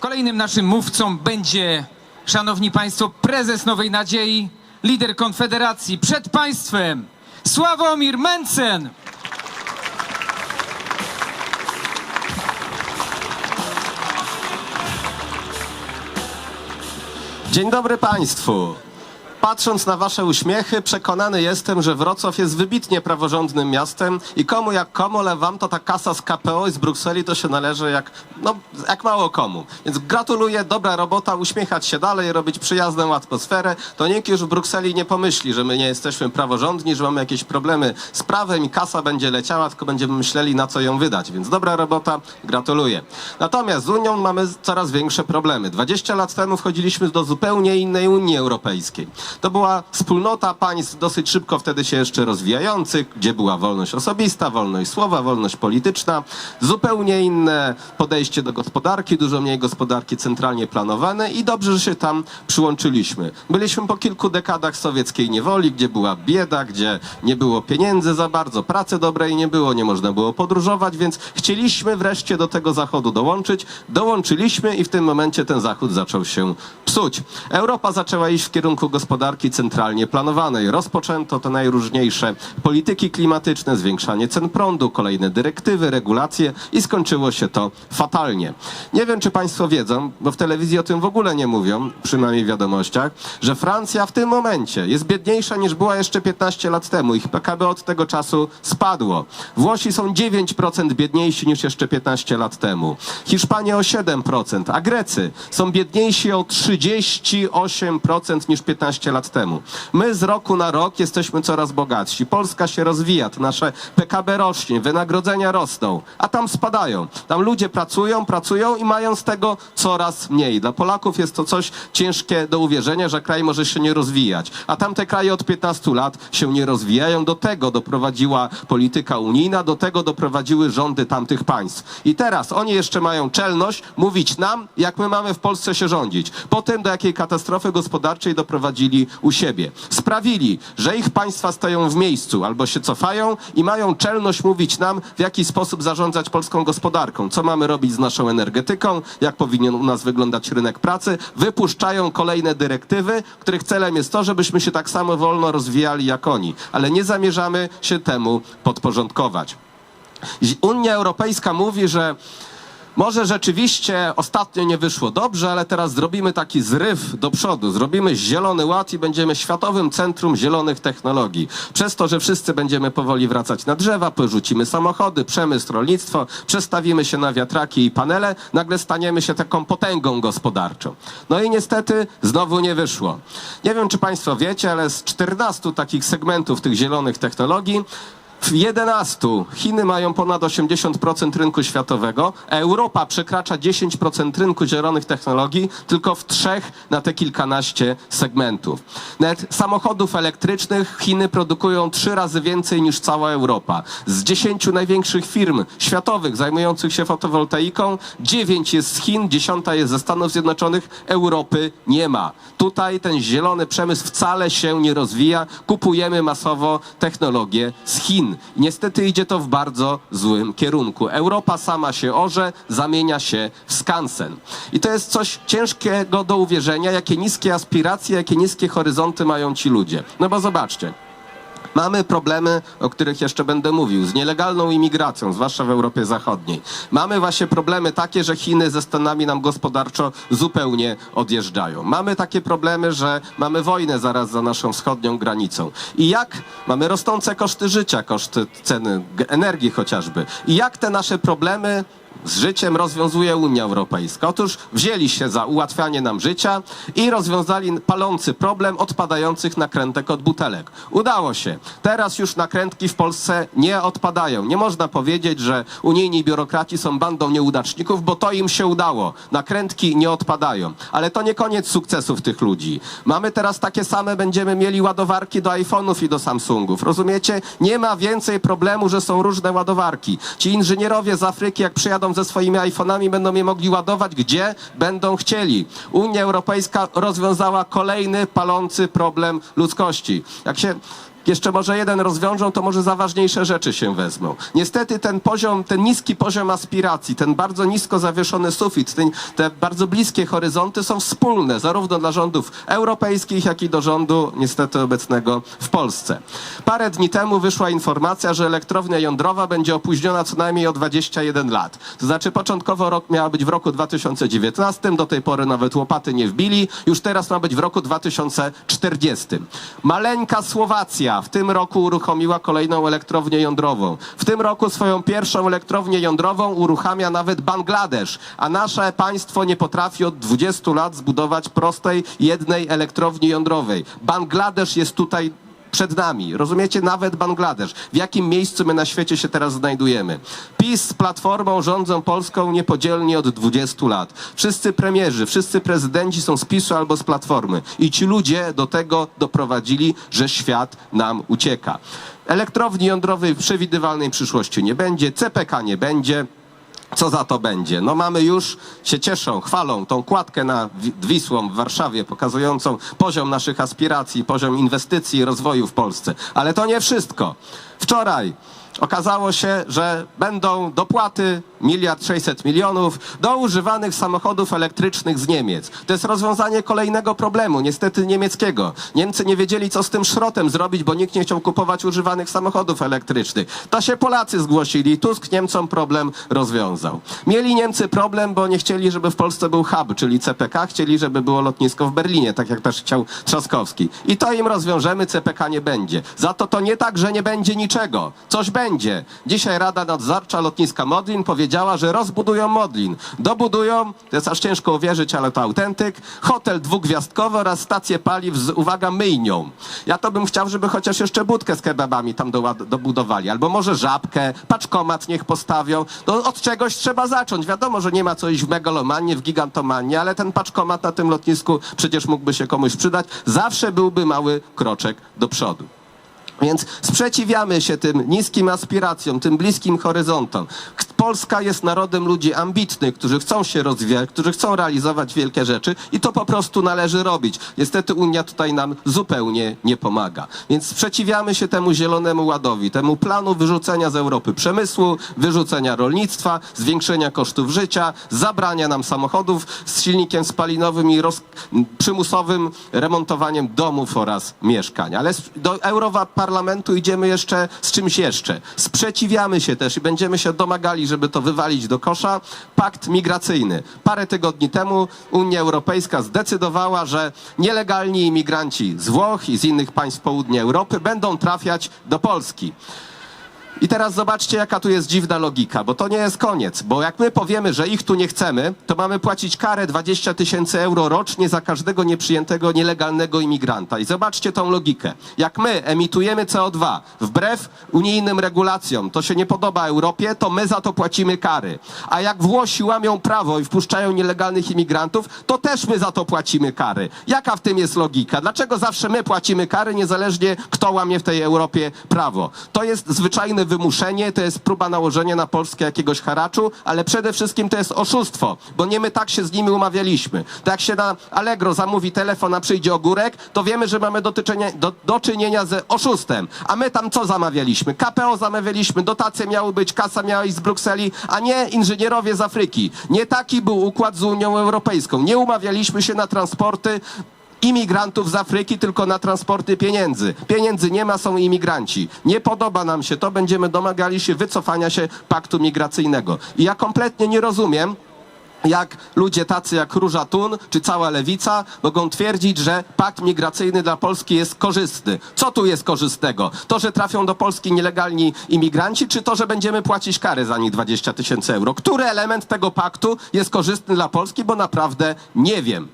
Kolejnym naszym mówcą będzie, szanowni państwo, prezes Nowej Nadziei, lider Konfederacji. Przed państwem Sławomir Mencen. Dzień dobry Państwu. Patrząc na Wasze uśmiechy, przekonany jestem, że Wrocław jest wybitnie praworządnym miastem i komu jak komu, ale Wam to ta kasa z KPO i z Brukseli to się należy jak, no, jak mało komu. Więc gratuluję, dobra robota, uśmiechać się dalej, robić przyjazną atmosferę. To nikt już w Brukseli nie pomyśli, że my nie jesteśmy praworządni, że mamy jakieś problemy z prawem i kasa będzie leciała, tylko będziemy myśleli na co ją wydać. Więc dobra robota, gratuluję. Natomiast z Unią mamy coraz większe problemy. 20 lat temu wchodziliśmy do zupełnie innej Unii Europejskiej. To była wspólnota państw dosyć szybko wtedy się jeszcze rozwijających, gdzie była wolność osobista, wolność słowa, wolność polityczna, zupełnie inne podejście do gospodarki, dużo mniej gospodarki centralnie planowane i dobrze, że się tam przyłączyliśmy. Byliśmy po kilku dekadach sowieckiej niewoli, gdzie była bieda, gdzie nie było pieniędzy za bardzo, pracy dobrej nie było, nie można było podróżować, więc chcieliśmy wreszcie do tego zachodu dołączyć. Dołączyliśmy i w tym momencie ten zachód zaczął się psuć. Europa zaczęła iść w kierunku gospodarki centralnie planowanej. Rozpoczęto te najróżniejsze polityki klimatyczne, zwiększanie cen prądu, kolejne dyrektywy, regulacje i skończyło się to fatalnie. Nie wiem, czy Państwo wiedzą, bo w telewizji o tym w ogóle nie mówią, przynajmniej w wiadomościach, że Francja w tym momencie jest biedniejsza niż była jeszcze 15 lat temu. Ich PKB od tego czasu spadło. Włosi są 9% biedniejsi niż jeszcze 15 lat temu. Hiszpania o 7%, a Grecy są biedniejsi o 38% niż 15 lat temu. My z roku na rok jesteśmy coraz bogatsi. Polska się rozwija, to nasze PKB rośnie, wynagrodzenia rosną, a tam spadają. Tam ludzie pracują, pracują i mają z tego coraz mniej. Dla Polaków jest to coś ciężkie do uwierzenia, że kraj może się nie rozwijać. A tamte kraje od 15 lat się nie rozwijają. Do tego doprowadziła polityka unijna, do tego doprowadziły rządy tamtych państw. I teraz oni jeszcze mają czelność mówić nam, jak my mamy w Polsce się rządzić. Po tym, do jakiej katastrofy gospodarczej doprowadzili u siebie. Sprawili, że ich państwa stoją w miejscu albo się cofają i mają czelność mówić nam, w jaki sposób zarządzać polską gospodarką, co mamy robić z naszą energetyką, jak powinien u nas wyglądać rynek pracy. Wypuszczają kolejne dyrektywy, których celem jest to, żebyśmy się tak samo wolno rozwijali jak oni, ale nie zamierzamy się temu podporządkować. Unia Europejska mówi, że może rzeczywiście ostatnio nie wyszło dobrze, ale teraz zrobimy taki zryw do przodu. Zrobimy zielony ład i będziemy światowym centrum zielonych technologii. Przez to, że wszyscy będziemy powoli wracać na drzewa, porzucimy samochody, przemysł, rolnictwo, przestawimy się na wiatraki i panele, nagle staniemy się taką potęgą gospodarczą. No i niestety znowu nie wyszło. Nie wiem, czy Państwo wiecie, ale z 14 takich segmentów tych zielonych technologii w 11 Chiny mają ponad 80% rynku światowego, Europa przekracza 10% rynku zielonych technologii tylko w trzech na te kilkanaście segmentów. Nawet samochodów elektrycznych Chiny produkują trzy razy więcej niż cała Europa. Z 10 największych firm światowych zajmujących się fotowoltaiką, 9 jest z Chin, 10 jest ze Stanów Zjednoczonych, Europy nie ma. Tutaj ten zielony przemysł wcale się nie rozwija, kupujemy masowo technologię z Chin. Niestety idzie to w bardzo złym kierunku. Europa sama się orze, zamienia się w skansen. I to jest coś ciężkiego do uwierzenia, jakie niskie aspiracje, jakie niskie horyzonty mają ci ludzie. No bo zobaczcie. Mamy problemy, o których jeszcze będę mówił, z nielegalną imigracją, zwłaszcza w Europie Zachodniej. Mamy właśnie problemy takie, że Chiny ze Stanami nam gospodarczo zupełnie odjeżdżają. Mamy takie problemy, że mamy wojnę zaraz za naszą wschodnią granicą. I jak mamy rosnące koszty życia, koszty ceny energii chociażby. I jak te nasze problemy z życiem rozwiązuje Unia Europejska. Otóż wzięli się za ułatwianie nam życia i rozwiązali palący problem odpadających nakrętek od butelek. Udało się. Teraz już nakrętki w Polsce nie odpadają. Nie można powiedzieć, że unijni biurokraci są bandą nieudaczników, bo to im się udało. Nakrętki nie odpadają. Ale to nie koniec sukcesów tych ludzi. Mamy teraz takie same, będziemy mieli ładowarki do iPhone'ów i do Samsungów. Rozumiecie? Nie ma więcej problemu, że są różne ładowarki. Ci inżynierowie z Afryki, jak przyjadą ze swoimi iPhone'ami, będą je mogli ładować gdzie będą chcieli. Unia Europejska rozwiązała kolejny palący problem ludzkości. Jak się jeszcze może jeden rozwiążą, to może za ważniejsze rzeczy się wezmą. Niestety ten poziom, ten niski poziom aspiracji, ten bardzo nisko zawieszony sufit, ten, te bardzo bliskie horyzonty są wspólne zarówno dla rządów europejskich, jak i do rządu niestety obecnego w Polsce. Parę dni temu wyszła informacja, że elektrownia jądrowa będzie opóźniona co najmniej o 21 lat. To znaczy początkowo rok miała być w roku 2019, do tej pory nawet łopaty nie wbili, już teraz ma być w roku 2040. Maleńka Słowacja w tym roku uruchomiła kolejną elektrownię jądrową. W tym roku swoją pierwszą elektrownię jądrową uruchamia nawet Bangladesz, a nasze państwo nie potrafi od 20 lat zbudować prostej jednej elektrowni jądrowej. Bangladesz jest tutaj przed nami. Rozumiecie? Nawet Bangladesz. W jakim miejscu my na świecie się teraz znajdujemy? PiS z Platformą rządzą Polską niepodzielnie od 20 lat. Wszyscy premierzy, wszyscy prezydenci są z PiSu albo z Platformy. I ci ludzie do tego doprowadzili, że świat nam ucieka. Elektrowni jądrowej w przewidywalnej przyszłości nie będzie, CPK nie będzie. Co za to będzie? No mamy już, się cieszą, chwalą tą kładkę na Wi- Wisłą w Warszawie, pokazującą poziom naszych aspiracji, poziom inwestycji i rozwoju w Polsce. Ale to nie wszystko. Wczoraj okazało się, że będą dopłaty miliard 600 milionów do używanych samochodów elektrycznych z Niemiec. To jest rozwiązanie kolejnego problemu, niestety niemieckiego. Niemcy nie wiedzieli, co z tym szrotem zrobić, bo nikt nie chciał kupować używanych samochodów elektrycznych. To się Polacy zgłosili. Tusk Niemcom problem rozwiązał. Mieli Niemcy problem, bo nie chcieli, żeby w Polsce był hub, czyli CPK. Chcieli, żeby było lotnisko w Berlinie, tak jak też chciał Trzaskowski. I to im rozwiążemy, CPK nie będzie. Za to to nie tak, że nie będzie niczego. Coś będzie. Dzisiaj Rada Nadzorcza Lotniska Modlin powiedziała, że rozbudują Modlin. Dobudują, to jest aż ciężko uwierzyć, ale to autentyk, hotel dwugwiazdkowy oraz stację paliw z, uwaga, myjnią. Ja to bym chciał, żeby chociaż jeszcze budkę z kebabami tam doład- dobudowali. Albo może żabkę, paczkomat niech postawią. No, od czegoś trzeba zacząć. Wiadomo, że nie ma co iść w megalomanię, w gigantomanię, ale ten paczkomat na tym lotnisku przecież mógłby się komuś przydać. Zawsze byłby mały kroczek do przodu. Więc sprzeciwiamy się tym niskim aspiracjom, tym bliskim horyzontom. Polska jest narodem ludzi ambitnych, którzy chcą się rozwijać, którzy chcą realizować wielkie rzeczy i to po prostu należy robić. Niestety Unia tutaj nam zupełnie nie pomaga. Więc sprzeciwiamy się temu zielonemu ładowi, temu planu wyrzucenia z Europy przemysłu, wyrzucenia rolnictwa, zwiększenia kosztów życia, zabrania nam samochodów z silnikiem spalinowym i roz, przymusowym remontowaniem domów oraz mieszkań. Ale do Europarlamentu idziemy jeszcze z czymś jeszcze. Sprzeciwiamy się też i będziemy się domagali, żeby to wywalić do kosza. Pakt migracyjny. Parę tygodni temu Unia Europejska zdecydowała, że nielegalni imigranci z Włoch i z innych państw południa Europy będą trafiać do Polski. I teraz zobaczcie, jaka tu jest dziwna logika, bo to nie jest koniec. Bo jak my powiemy, że ich tu nie chcemy, to mamy płacić karę 20 tysięcy euro rocznie za każdego nieprzyjętego nielegalnego imigranta. I zobaczcie tą logikę. Jak my emitujemy CO2 wbrew unijnym regulacjom, to się nie podoba Europie, to my za to płacimy kary. A jak Włosi łamią prawo i wpuszczają nielegalnych imigrantów, to też my za to płacimy kary. Jaka w tym jest logika? Dlaczego zawsze my płacimy kary, niezależnie kto łamie w tej Europie prawo? To jest zwyczajne wymuszenie, to jest próba nałożenia na Polskę jakiegoś haraczu, ale przede wszystkim to jest oszustwo, bo nie my tak się z nimi umawialiśmy. To jak się na Allegro zamówi telefon, a przyjdzie ogórek, to wiemy, że mamy do, do, do czynienia z oszustem. A my tam co zamawialiśmy? KPO zamawialiśmy, dotacje miały być, kasa miała iść z Brukseli, a nie inżynierowie z Afryki. Nie taki był układ z Unią Europejską. Nie umawialiśmy się na transporty imigrantów z Afryki, tylko na transporty pieniędzy. Pieniędzy nie ma, są imigranci. Nie podoba nam się to, będziemy domagali się wycofania się paktu migracyjnego. I ja kompletnie nie rozumiem, jak ludzie tacy jak Róża Tun czy cała lewica mogą twierdzić, że pakt migracyjny dla Polski jest korzystny. Co tu jest korzystnego? To, że trafią do Polski nielegalni imigranci, czy to, że będziemy płacić kary za nich 20 tysięcy euro? Który element tego paktu jest korzystny dla Polski? Bo naprawdę nie wiem.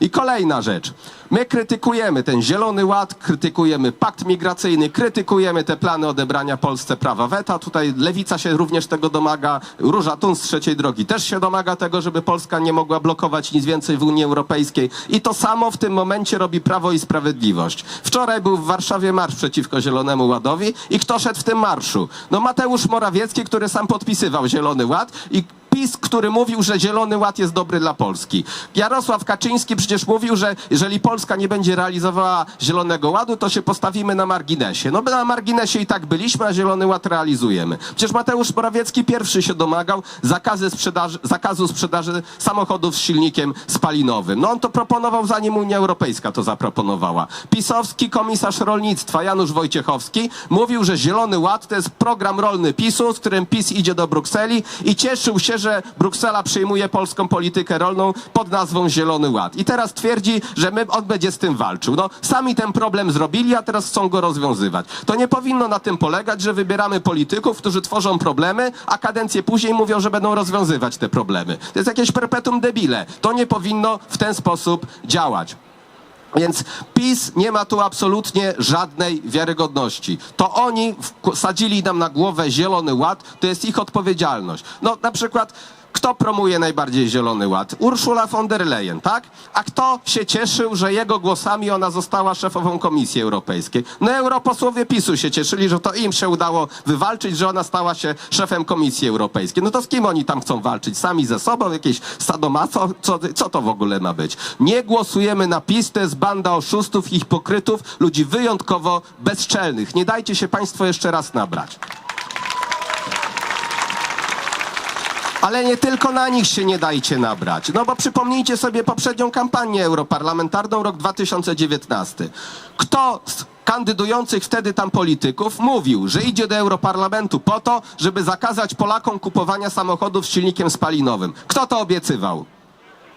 I kolejna rzecz. My krytykujemy ten Zielony Ład, krytykujemy pakt migracyjny, krytykujemy te plany odebrania Polsce prawa weta. Tutaj Lewica się również tego domaga. Róża Tun z trzeciej drogi też się domaga tego, żeby Polska nie mogła blokować nic więcej w Unii Europejskiej. I to samo w tym momencie robi Prawo i Sprawiedliwość. Wczoraj był w Warszawie marsz przeciwko Zielonemu Ładowi i kto szedł w tym marszu? No Mateusz Morawiecki, który sam podpisywał Zielony Ład i PiS, który mówił, że Zielony Ład jest dobry dla Polski. Jarosław Kaczyński przecież mówił, że jeżeli Polska nie będzie realizowała Zielonego Ładu, to się postawimy na marginesie. No na marginesie i tak byliśmy, a Zielony Ład realizujemy. Przecież Mateusz Morawiecki pierwszy się domagał sprzedaży, zakazu sprzedaży samochodów z silnikiem spalinowym. No on to proponował zanim Unia Europejska to zaproponowała. Pisowski komisarz rolnictwa Janusz Wojciechowski mówił, że Zielony Ład to jest program rolny PiSu, z którym PiS idzie do Brukseli i cieszył się, że Bruksela przyjmuje polską politykę rolną pod nazwą Zielony Ład. I teraz twierdzi, że my, on będzie z tym walczył. No, sami ten problem zrobili, a teraz chcą go rozwiązywać. To nie powinno na tym polegać, że wybieramy polityków, którzy tworzą problemy, a kadencję później mówią, że będą rozwiązywać te problemy. To jest jakieś perpetuum debile. To nie powinno w ten sposób działać. Więc PiS nie ma tu absolutnie żadnej wiarygodności. To oni wsadzili nam na głowę Zielony Ład, to jest ich odpowiedzialność. No na przykład kto promuje najbardziej Zielony Ład? Urszula von der Leyen, tak? A kto się cieszył, że jego głosami ona została szefową Komisji Europejskiej? No europosłowie PiSu się cieszyli, że to im się udało wywalczyć, że ona stała się szefem Komisji Europejskiej. No to z kim oni tam chcą walczyć? Sami ze sobą? Jakieś sadomaso? Co, co to w ogóle ma być? Nie głosujemy na PiS, to jest banda oszustów, ich pokrytów, ludzi wyjątkowo bezczelnych. Nie dajcie się państwo jeszcze raz nabrać. Ale nie tylko na nich się nie dajcie nabrać. No bo przypomnijcie sobie poprzednią kampanię europarlamentarną, rok 2019. Kto z kandydujących wtedy tam polityków mówił, że idzie do Europarlamentu po to, żeby zakazać Polakom kupowania samochodów z silnikiem spalinowym? Kto to obiecywał?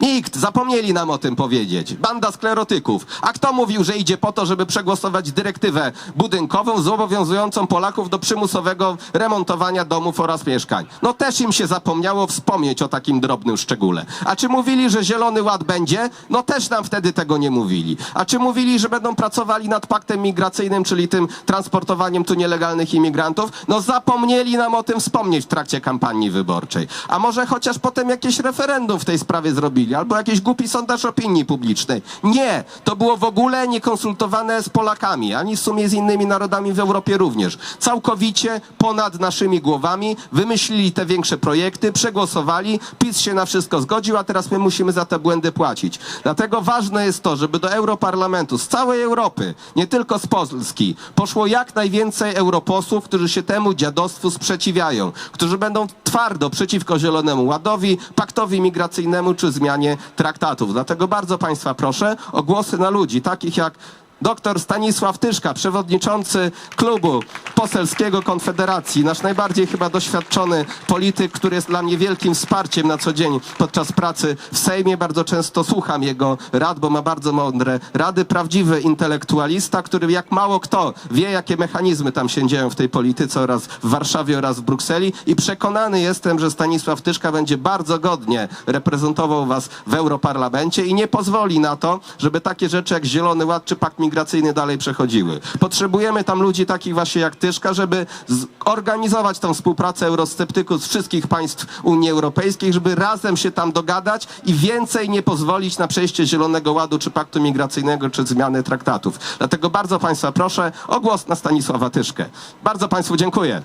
Nikt, zapomnieli nam o tym powiedzieć. Banda sklerotyków. A kto mówił, że idzie po to, żeby przegłosować dyrektywę budynkową zobowiązującą Polaków do przymusowego remontowania domów oraz mieszkań? No też im się zapomniało wspomnieć o takim drobnym szczególe. A czy mówili, że Zielony Ład będzie? No też nam wtedy tego nie mówili. A czy mówili, że będą pracowali nad paktem migracyjnym, czyli tym transportowaniem tu nielegalnych imigrantów? No zapomnieli nam o tym wspomnieć w trakcie kampanii wyborczej. A może chociaż potem jakieś referendum w tej sprawie zrobili? albo jakiś głupi sondaż opinii publicznej. Nie, to było w ogóle niekonsultowane z Polakami, ani w sumie z innymi narodami w Europie również. Całkowicie ponad naszymi głowami wymyślili te większe projekty, przegłosowali, PiS się na wszystko zgodził, a teraz my musimy za te błędy płacić. Dlatego ważne jest to, żeby do Europarlamentu z całej Europy, nie tylko z Polski, poszło jak najwięcej europosłów, którzy się temu dziadostwu sprzeciwiają, którzy będą twardo przeciwko Zielonemu Ładowi, paktowi migracyjnemu czy zmianie traktatów. Dlatego bardzo Państwa proszę o głosy na ludzi, takich jak Doktor Stanisław Tyszka, przewodniczący klubu poselskiego Konfederacji, nasz najbardziej chyba doświadczony polityk, który jest dla mnie wielkim wsparciem na co dzień podczas pracy w Sejmie. Bardzo często słucham jego rad, bo ma bardzo mądre rady. Prawdziwy intelektualista, który jak mało kto wie, jakie mechanizmy tam się dzieją w tej polityce oraz w Warszawie oraz w Brukseli i przekonany jestem, że Stanisław Tyszka będzie bardzo godnie reprezentował was w Europarlamencie i nie pozwoli na to, żeby takie rzeczy jak Zielony Ład czy Pakt Migracyjny dalej przechodziły. Potrzebujemy tam ludzi takich właśnie jak Tyszka, żeby zorganizować tą współpracę eurosceptyków z wszystkich państw Unii Europejskiej, żeby razem się tam dogadać i więcej nie pozwolić na przejście Zielonego Ładu czy Paktu Migracyjnego czy zmiany traktatów. Dlatego bardzo Państwa proszę o głos na Stanisława Tyszkę. Bardzo Państwu dziękuję.